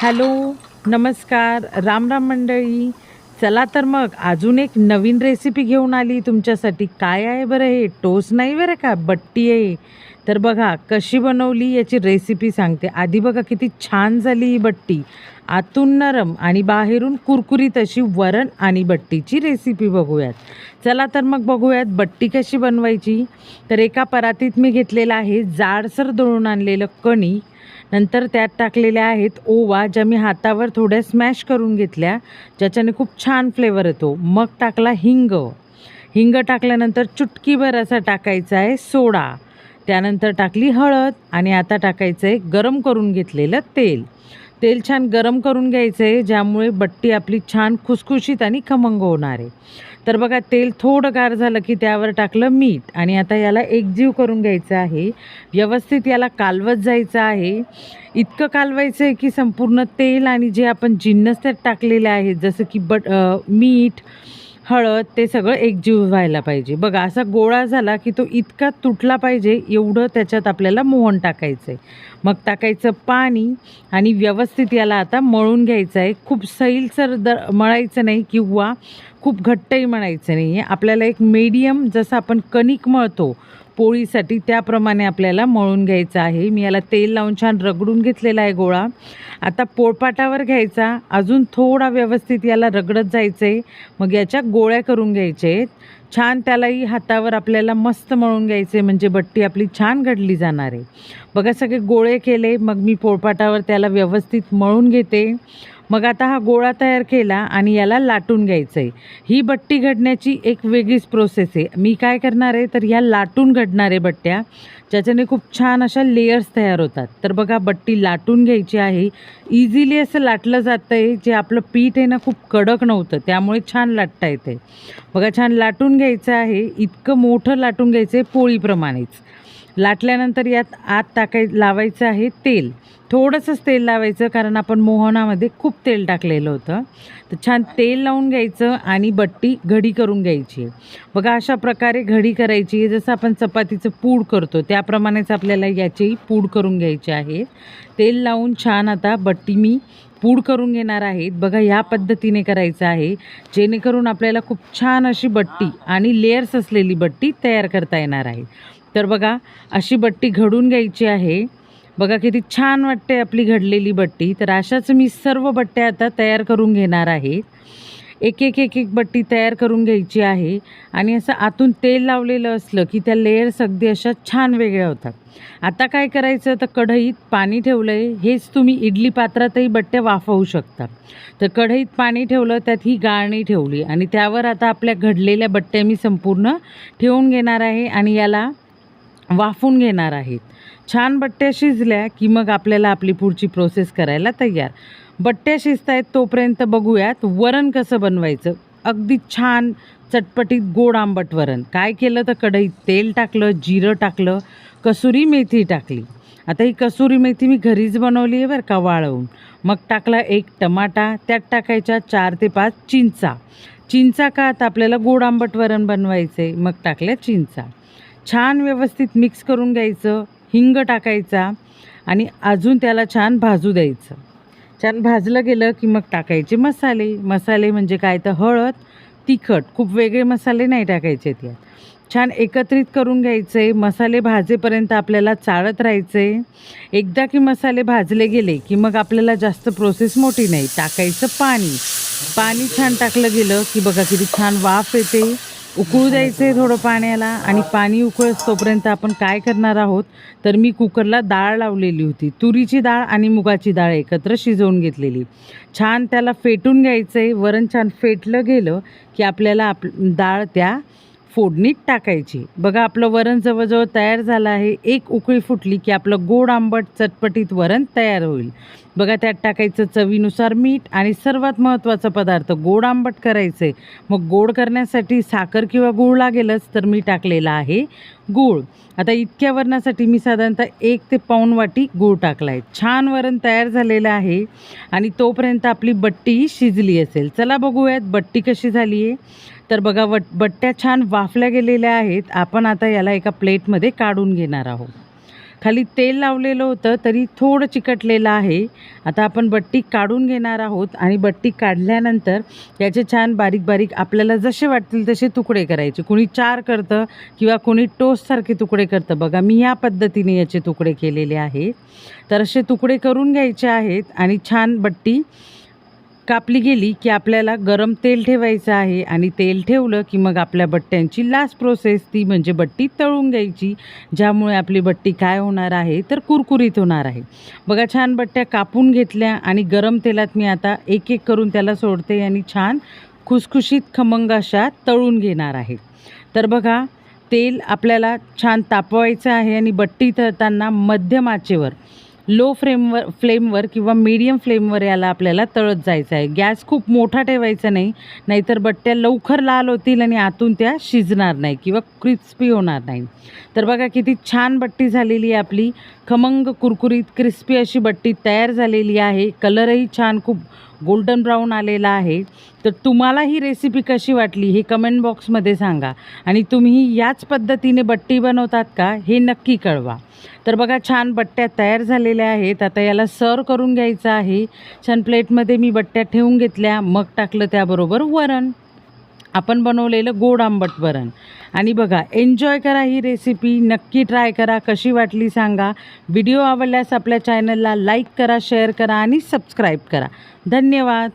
Hello नमस्कार राम राम मंडळी. चला तर मग अजून एक नवीन रेसिपी घेऊन आली तुमच्यासाठी. काय आहे बरं हे? टोस्ट नाही बरं का? बट्टी आहे. तर बघा कशी बनवली याची रेसिपी सांगते. आधी बघा किती छान झाली ही बट्टी. आतून नरम आणि बाहेरून कुरकुरीत अशी वरण आणि बट्टीची रेसिपी बघूयात. चला तर मग बघूयात बट्टी कशी बनवायची. तर एका परातीत मी घेतलेलं आहे जाडसर दळून आणलेलं कणी नंतर त्यात टाकलेल्या आहेत ओवा ज्या मी हातावर थोड्या स्मॅश करून घेतल्या ज्याच्याने खूप छान फ्लेवर येतो. मग टाकला हिंग. हिंग टाकल्यानंतर चुटकीभर असा टाकायचा आहे सोडा. त्यानंतर टाकली हळद आणि आता टाकायचं आहे गरम करून घेतलेलं तेल. तेल छान गरम करून घ्यायचं आहे ज्यामुळे बट्टी आपली छान खुसखुशीत आणि खमंग होणार आहे. तर बघा तेल थोडं गार झालं की त्यावर टाकलं मीठ आणि आता याला एकजीव करून घ्यायचं आहे. व्यवस्थित याला कालवत जायचं आहे. इतकं कालवायचं आहे की संपूर्ण तेल आणि जे आपण जिन्नस त्यात टाकलेले आहेत जसं की बट मीठ हळद ते सगळं एकजीव व्हायला पाहिजे. बघा असा गोळा झाला की तो इतका तुटला पाहिजे एवढं त्याच्यात आपल्याला मोहन टाकायचं आहे मग टाकायचं पाणी आणि व्यवस्थित याला आता मळून घ्यायचं आहे खूप सैलसर द मळायचं नाही किंवा खूप घट्टही मळायचं नाही आहे आपल्याला एक मीडियम जसं आपण कणिक मळतो पोळीसाठी त्याप्रमाणे आपल्याला मळून घ्यायचं आहे. मी याला तेल लावून छान रगडून घेतलेला आहे गोळा. आता पोळपाटावर घ्यायचा. अजून थोडा व्यवस्थित याला रगडत जायचं आहे मग याच्या गोळ्या करून घ्यायचे. आहेत छान त्यालाही हातावर आपल्याला मस्त मळून घ्यायचे म्हणजे बट्टी आपली छान घडली जाणार आहे. बघा सगळे गोळे केले. मग मी पोळपाटावर त्याला व्यवस्थित मळून घेते. मग आता हा गोळा तयार केला आणि याला लाटून घ्यायचं आहे ही बट्टी घडण्याची एक वेगळीच प्रोसेस आहे. मी काय करणार आहे? तर ह्या लाटून घडणारे बट्ट्या ज्याच्याने खूप छान अशा लेयर्स तयार होतात. तर बघा बट्टी लाटून घ्यायची आहे. इझिली असं लाटलं जातं आहे जे आपलं पीठ आहे ना खूप कडक नव्हतं. त्यामुळे छान लाटता येते बघा छान लाटून घ्यायचं आहे. इतकं मोठं लाटून घ्यायचं आहे पोळीप्रमाणेच. लाटल्यानंतर यात आत टाकाय लावायचं आहे तेल. थोडंसंच तेल लावायचं कारण आपण मोहनामध्ये खूप तेल टाकलेलं होतं. तर छान तेल लावून घ्यायचं आणि बट्टी घडी करून घ्यायची. आहे बघा अशा प्रकारे घडी करायची. आहे जसं आपण चपातीचं पूड करतो त्याप्रमाणेच आपल्याला याचीही पूड करून घ्यायची आहे तेल लावून छान आता बट्टी मी पूड करून घेणार आहेत बघा ह्या पद्धतीने करायचं आहे. जेणेकरून आपल्याला खूप छान अशी बट्टी आणि लेयर्स असलेली बट्टी तयार करता येणार आहे. तर बघा अशी बट्टी घडून घ्यायची आहे. बघा किती छान वाटते आपली घडलेली बट्टी. तर अशाच मी सर्व बट्ट्या आता तयार करून घेणार आहे. एक एक एक एक बट्टी तयार करून घ्यायची आहे. आणि असं आतून तेल लावलेलं असलं की त्या लेयर्स अगदी अशा छान वेगळ्या होतात. आता काय करायचं? तर कढईत पाणी ठेवलं आहे हेच तुम्ही इडली पात्रातही बट्ट्या वाफवू शकता. तर कढईत पाणी ठेवलं त्यात ही गाळणी ठेवली. आणि त्यावर आता आपल्या घडलेल्या बट्ट्या मी संपूर्ण ठेवून घेणार आहे. आणि याला वाफून घेणार आहेत. छान बट्ट्या शिजल्या की मग आपल्याला आपली पुढची प्रोसेस करायला तयार. बट्ट्या शिजतायत तोपर्यंत बघूयात वरण कसं बनवायचं. अगदी छान चटपटीत गोड आंबट वरण. काय केलं तर कढईत तेल टाकलं जिरं टाकलं कसुरी मेथी टाकली. आता ही कसुरी मेथी मी घरीच बनवली आहे बरं का वाळवून. मग टाकला एक टमाटा त्यात टाकायच्या चार ते पाच चिंचा. चिंचा का तर आपल्याला गोड आंबट वरण बनवायचं आहे मग टाकल्या चिंचा. छान व्यवस्थित मिक्स करून घ्यायचं हिंग टाकायचा आणि अजून त्याला छान भाजू द्यायचं. छान भाजलं गेलं की मग टाकायचे मसाले. मसाले म्हणजे काय तर हळद तिखट खूप वेगळे मसाले नाही टाकायचे त्यात. छान एकत्रित करून घ्यायचे. मसाले भाजेपर्यंत आपल्याला चाळत राहायचे. एकदा की मसाले भाजले गेले की मग आपल्याला जास्त प्रोसेस मोठी नाही. टाकायचं पाणी. पाणी छान टाकलं गेलं की बघा किती छान वाफ येते. उकळू द्यायचं आहे थोडं पाण्याला आणि पाणी उकळत तोपर्यंत आपण काय करणार आहोत? तर मी कुकरला डाळ लावलेली होती. तुरीची डाळ आणि मुगाची डाळ एकत्र शिजवून घेतलेली. छान त्याला फेटून घ्यायचं आहे वरण छान फेटलं गेलं की आपल्याला आप डाळ त्या फोडणीत टाकायची. बघा आपलं वरण जवळजवळ तयार झालं आहे. एक उकळी फुटली की आपलं गोड आंबट चटपटीत वरण तयार होईल. बघा त्यात टाकायचं चवीनुसार मीठ आणि सर्वात महत्त्वाचा पदार्थ गोड आंबट करायचं. आहे मग गोड करण्यासाठी साखर किंवा गूळ लागेलच तर मी टाकलेला आहे गूळ. आता इतक्या वरणासाठी मी साधारणतः एक ते पाऊण वाटी गूळ टाकला आहे छान वरण तयार झालेलं आहे आणि तोपर्यंत आपली बट्टी शिजली असेल. चला बघूयात बट्टी कशी झाली आहे. तर बघा वट बट्ट्या छान वाफल्या गेलेल्या आहेत. आपण आता याला एका प्लेटमध्ये काढून घेणार आहोत. खाली तेल लावलेलं होतं तरी थोडं चिकटलेलं आहे. आता आपण बट्टी काढून घेणार आहोत आणि बट्टी काढल्यानंतर याचे छान बारीक बारीक आपल्याला जसे वाटतील तसे तुकडे करायचे. कुणी चार करतं किंवा कोणी टोस्टसारखे तुकडे करतं. बघा मी ह्या पद्धतीने याचे तुकडे केलेले आहेत तर असे तुकडे करून घ्यायचे आहेत आणि छान बट्टी कापली गेली की आपल्याला गरम तेल ठेवायचं आहे आणि तेल ठेवलं की मग आपल्या बट्ट्यांची लास्ट प्रोसेस ती म्हणजे बट्टी तळून घ्यायची ज्यामुळे आपली बट्टी काय होणार आहे तर कुरकुरीत होणार आहे. बघा छान बट्ट्या कापून घेतल्या आणि गरम तेलात मी आता एक एक करून त्याला सोडते आणि छान खुसखुशीत खमंग अशा तळून घेणार आहे. तर बघा तेल आपल्याला छान तापवायचं आहे आणि बट्टी तळताना मध्यम आचेवर लो फ्लेमवर फ्लेमवर किंवा मीडियम फ्लेमवर याला आपल्याला तळत जायचं आहे. गॅस खूप मोठा ठेवायचा नाही नाहीतर बट्ट्या लवकर लाल होतील आणि आतून त्या शिजणार नाही किंवा क्रिस्पी होणार नाही. तर बघा किती छान बट्टी झालेली आहे आपली. खमंग कुरकुरीत क्रिस्पी अशी बट्टी तयार झालेली आहे. कलरही छान खूप गोल्डन ब्राऊन आलेला आहे. तर तुम्हाला ही रेसिपी कशी वाटली हे कमेंट बॉक्समध्ये सांगा. आणि तुम्ही याच पद्धतीने बट्टी बनवतात का हे नक्की कळवा. तर बघा छान बट्ट्या तयार झालेल्या आहेत. आता याला सर्व करून घ्यायचं आहे. छान प्लेटमध्ये मी बट्ट्या ठेवून घेतल्या. मग टाकलं त्याबरोबर वरण. आपण बनवलेलं गोड आंबट वरण. आणि बघा एन्जॉय करा ही रेसिपी नक्की ट्राय करा कशी वाटली सांगा. व्हिडिओ आवडल्यास आपल्या चॅनलला लाईक करा शेअर करा आणि सबस्क्राईब करा. धन्यवाद.